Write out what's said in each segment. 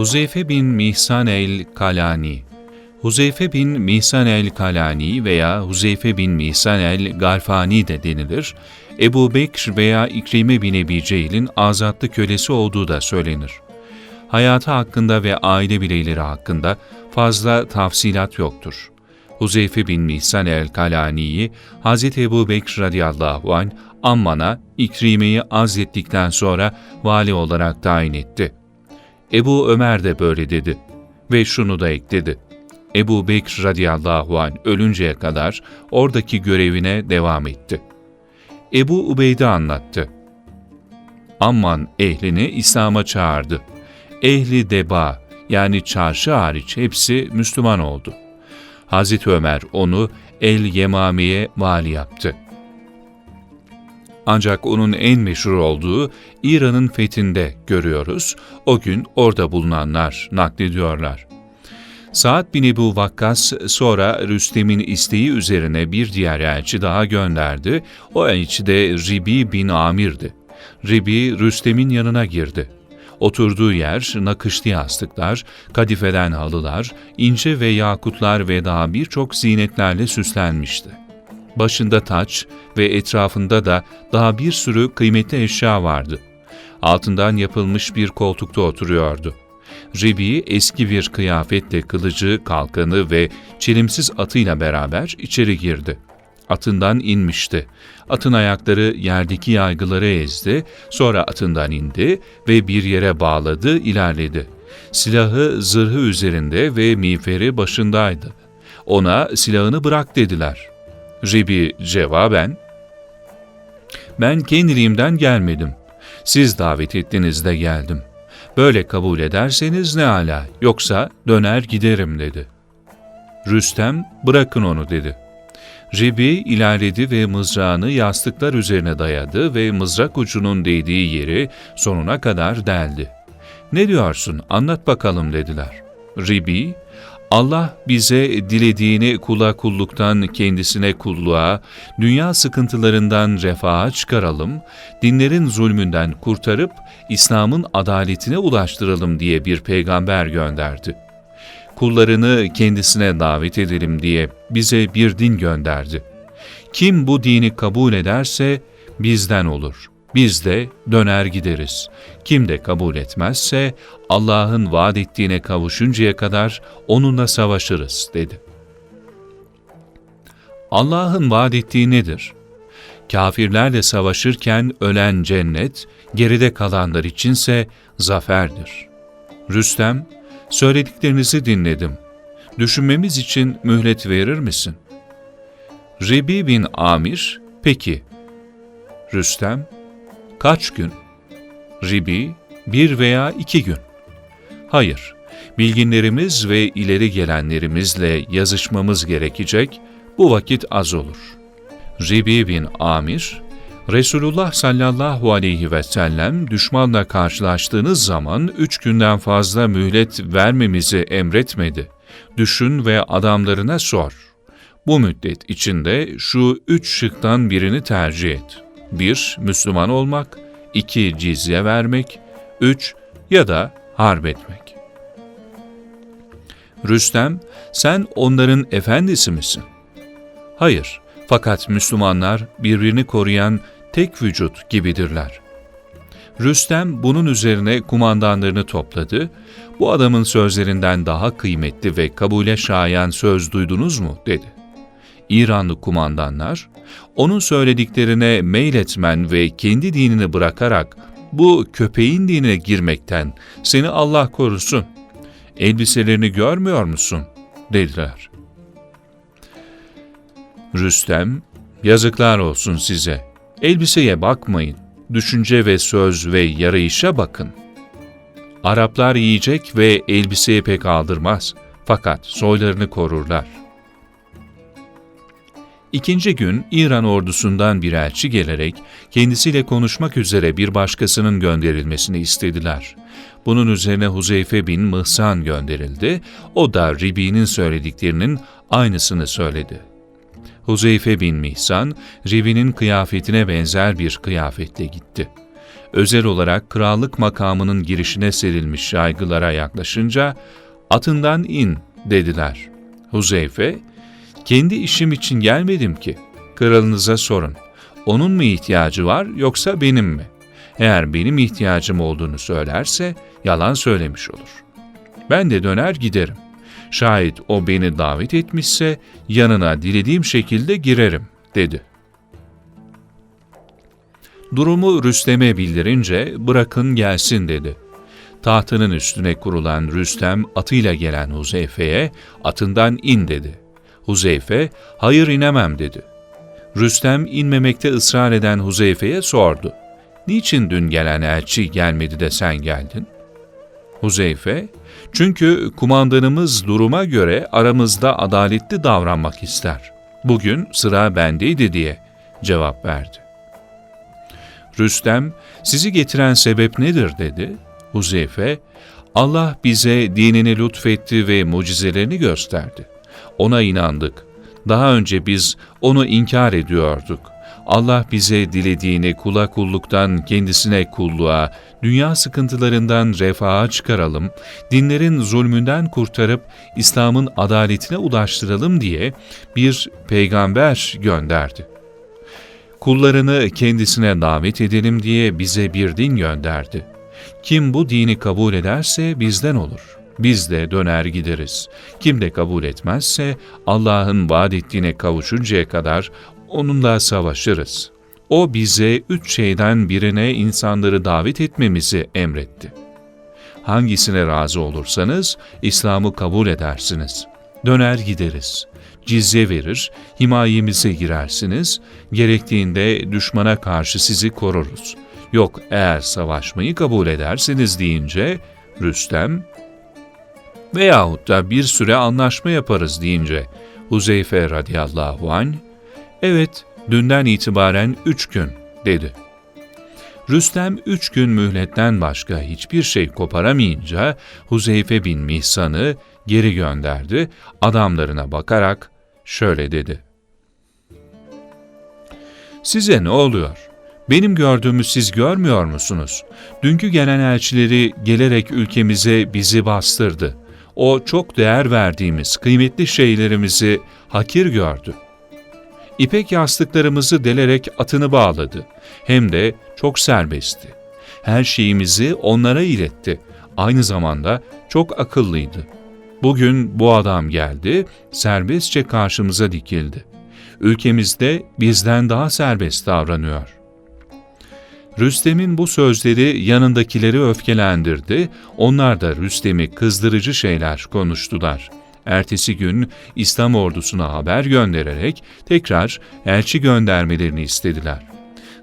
Huzeyfe bin Mihsan el-Kalani Huzeyfe bin Mihsan el-Kalani veya Huzeyfe bin Mihsan el-Galfani de denilir, Ebu Bekr veya İkrime bin Ebi Cehil'in azatlı kölesi olduğu da söylenir. Hayatı hakkında ve aile bireyleri hakkında fazla tafsilat yoktur. Huzeyfe bin Mihsan el-Kalani'yi Hz. Ebu Bekr radıyallahu anh Amman'a İkrime'yi azlettikten sonra vali olarak tayin etti. Ebu Ömer de böyle dedi ve şunu da ekledi. Ebu Bekr radıyallahu anh ölünceye kadar oradaki görevine devam etti. Ebu Ubeyde anlattı. Amman ehlini İslam'a çağırdı. Ehli Deba yani çarşı hariç hepsi Müslüman oldu. Hazreti Ömer onu El-Yemami'ye vali yaptı. Ancak onun en meşhur olduğu İran'ın fethinde görüyoruz. O gün orada bulunanlar naklediyorlar. Saad bin Ebu Vakkas sonra Rüstem'in isteği üzerine bir diğer elçi daha gönderdi. O elçi de Ribi bin Amir'di. Ribi Rüstem'in yanına girdi. Oturduğu yer nakışlı yastıklar, kadifeden halılar, ince ve yakutlar ve daha birçok zinetlerle süslenmişti. Başında taç ve etrafında da daha bir sürü kıymetli eşya vardı. Altından yapılmış bir koltukta oturuyordu. Ribi eski bir kıyafetle kılıcı, kalkanı ve çelimsiz atıyla beraber içeri girdi. Atından inmişti. Atın ayakları yerdeki yaygıları ezdi, sonra atından indi ve bir yere bağladı, ilerledi. Silahı zırhı üzerinde ve miğferi başındaydı. Ona silahını bırak dediler. Ribi cevaben, ben kendiliğimden gelmedim. Siz davet ettiniz de geldim. Böyle kabul ederseniz ne ala, yoksa döner giderim dedi. Rüstem, bırakın onu dedi. Ribi ilerledi ve mızrağını yastıklar üzerine dayadı ve mızrak ucunun değdiği yeri sonuna kadar deldi. Ne diyorsun, anlat bakalım dediler. Ribi, Allah bize dilediğini kula kulluktan kendisine kulluğa, dünya sıkıntılarından refaha çıkaralım, dinlerin zulmünden kurtarıp İslam'ın adaletine ulaştıralım diye bir peygamber gönderdi. Kullarını kendisine davet edelim diye bize bir din gönderdi. Kim bu dini kabul ederse bizden olur. Biz de döner gideriz. Kim de kabul etmezse Allah'ın vaat ettiğine kavuşuncaya kadar onunla savaşırız dedi. Allah'ın vaat ettiği nedir? Kafirlerle savaşırken ölen cennet, geride kalanlar içinse zaferdir. Rüstem, söylediklerinizi dinledim. Düşünmemiz için mühlet verir misin? Rebi bin Amir, peki. Rüstem, kaç gün? Ribi, bir veya iki gün. Hayır, bilginlerimiz ve ileri gelenlerimizle yazışmamız gerekecek, bu vakit az olur. Ribi bin Amir, Resulullah sallallahu aleyhi ve sellem düşmanla karşılaştığınız zaman üç günden fazla mühlet vermemizi emretmedi. Düşün ve adamlarına sor. Bu müddet içinde şu üç şıktan birini tercih et. 1. Müslüman olmak, 2. Cizye vermek, 3. Ya da harp etmek. Rüstem, sen onların efendisi misin? Hayır, fakat Müslümanlar birbirini koruyan tek vücut gibidirler. Rüstem bunun üzerine kumandanlarını topladı. Bu adamın sözlerinden daha kıymetli ve kabule şayan söz duydunuz mu? dedi. İranlı kumandanlar, onun söylediklerine meyletmen ve kendi dinini bırakarak bu köpeğin dinine girmekten seni Allah korusun. Elbiselerini görmüyor musun? dediler. Rüstem, yazıklar olsun size. Elbiseye bakmayın. Düşünce ve söz ve yarayışa bakın. Araplar yiyecek ve elbiseye pek aldırmaz. Fakat soylarını korurlar. İkinci gün İran ordusundan bir elçi gelerek kendisiyle konuşmak üzere bir başkasının gönderilmesini istediler. Bunun üzerine Huzeyfe bin Mıhsan gönderildi. O da Ribi'nin söylediklerinin aynısını söyledi. Huzeyfe bin Mihsan, Ribi'nin kıyafetine benzer bir kıyafetle gitti. özel olarak krallık makamının girişine serilmiş yaygılara yaklaşınca, atından in dediler. Huzeyfe, kendi işim için gelmedim ki, kralınıza sorun. Onun mu ihtiyacı var yoksa benim mi? Eğer benim ihtiyacım olduğunu söylerse yalan söylemiş olur. Ben de döner giderim. Şayet o beni davet etmişse yanına dilediğim şekilde girerim, dedi. Durumu Rüstem'e bildirince bırakın gelsin dedi. Tahtının üstüne kurulan Rüstem atıyla gelen Huzeyfe'ye atından in dedi. Huzeyfe hayır inemem dedi. Rüstem inmemekte ısrar eden Huzeyfe'ye sordu. Niçin dün gelen elçi gelmedi de sen geldin? Huzeyfe, çünkü kumandanımız duruma göre aramızda adaletli davranmak ister. Bugün sıra bendeydi diye cevap verdi. Rüstem, sizi getiren sebep nedir dedi. Huzeyfe, Allah bize dinini lütfetti ve mucizelerini gösterdi. Ona inandık. Daha önce biz onu inkar ediyorduk. Allah bize dilediğini kula kulluktan kendisine kulluğa, dünya sıkıntılarından refaha çıkaralım, dinlerin zulmünden kurtarıp İslam'ın adaletine ulaştıralım diye bir peygamber gönderdi. Kullarını kendisine davet edelim diye bize bir din gönderdi. Kim bu dini kabul ederse bizden olur. Biz de döner gideriz. Kim de kabul etmezse Allah'ın vaat ettiğine kavuşuncaya kadar onunla savaşırız. O bize üç şeyden birine insanları davet etmemizi emretti. Hangisine razı olursanız İslam'ı kabul edersiniz. Döner gideriz. Cizye verir, himayemize girersiniz, gerektiğinde düşmana karşı sizi koruruz. Yok eğer savaşmayı kabul ederseniz deyince Rüstem veyahut da bir süre anlaşma yaparız deyince Huzeyfe radıyallahu anh Evet, dünden itibaren üç gün, dedi. Rüstem üç gün mühletten başka hiçbir şey koparamayınca Huzeyfe bin Mihsan'ı geri gönderdi, adamlarına bakarak şöyle dedi. Size ne oluyor? Benim gördüğümü siz görmüyor musunuz? Dünkü gelen elçileri gelerek ülkemize bizi bastırdı. O çok değer verdiğimiz kıymetli şeylerimizi hakir gördü.'' İpek yastıklarımızı delerek atını bağladı. Hem de çok serbestti. Her şeyimizi onlara iletti. Aynı zamanda çok akıllıydı. Bugün bu adam geldi, serbestçe karşımıza dikildi. Ülkemizde bizden daha serbest davranıyor. Rüstem'in bu sözleri yanındakileri öfkelendirdi, onlar da Rüstem'i kızdırıcı şeyler konuştular.'' ertesi gün İslam ordusuna haber göndererek tekrar elçi göndermelerini istediler.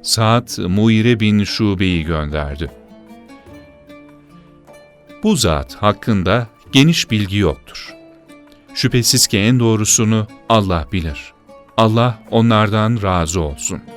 Saat Muire bin Şube'yi gönderdi. Bu zat hakkında geniş bilgi yoktur. Şüphesiz ki en doğrusunu Allah bilir. Allah onlardan razı olsun.''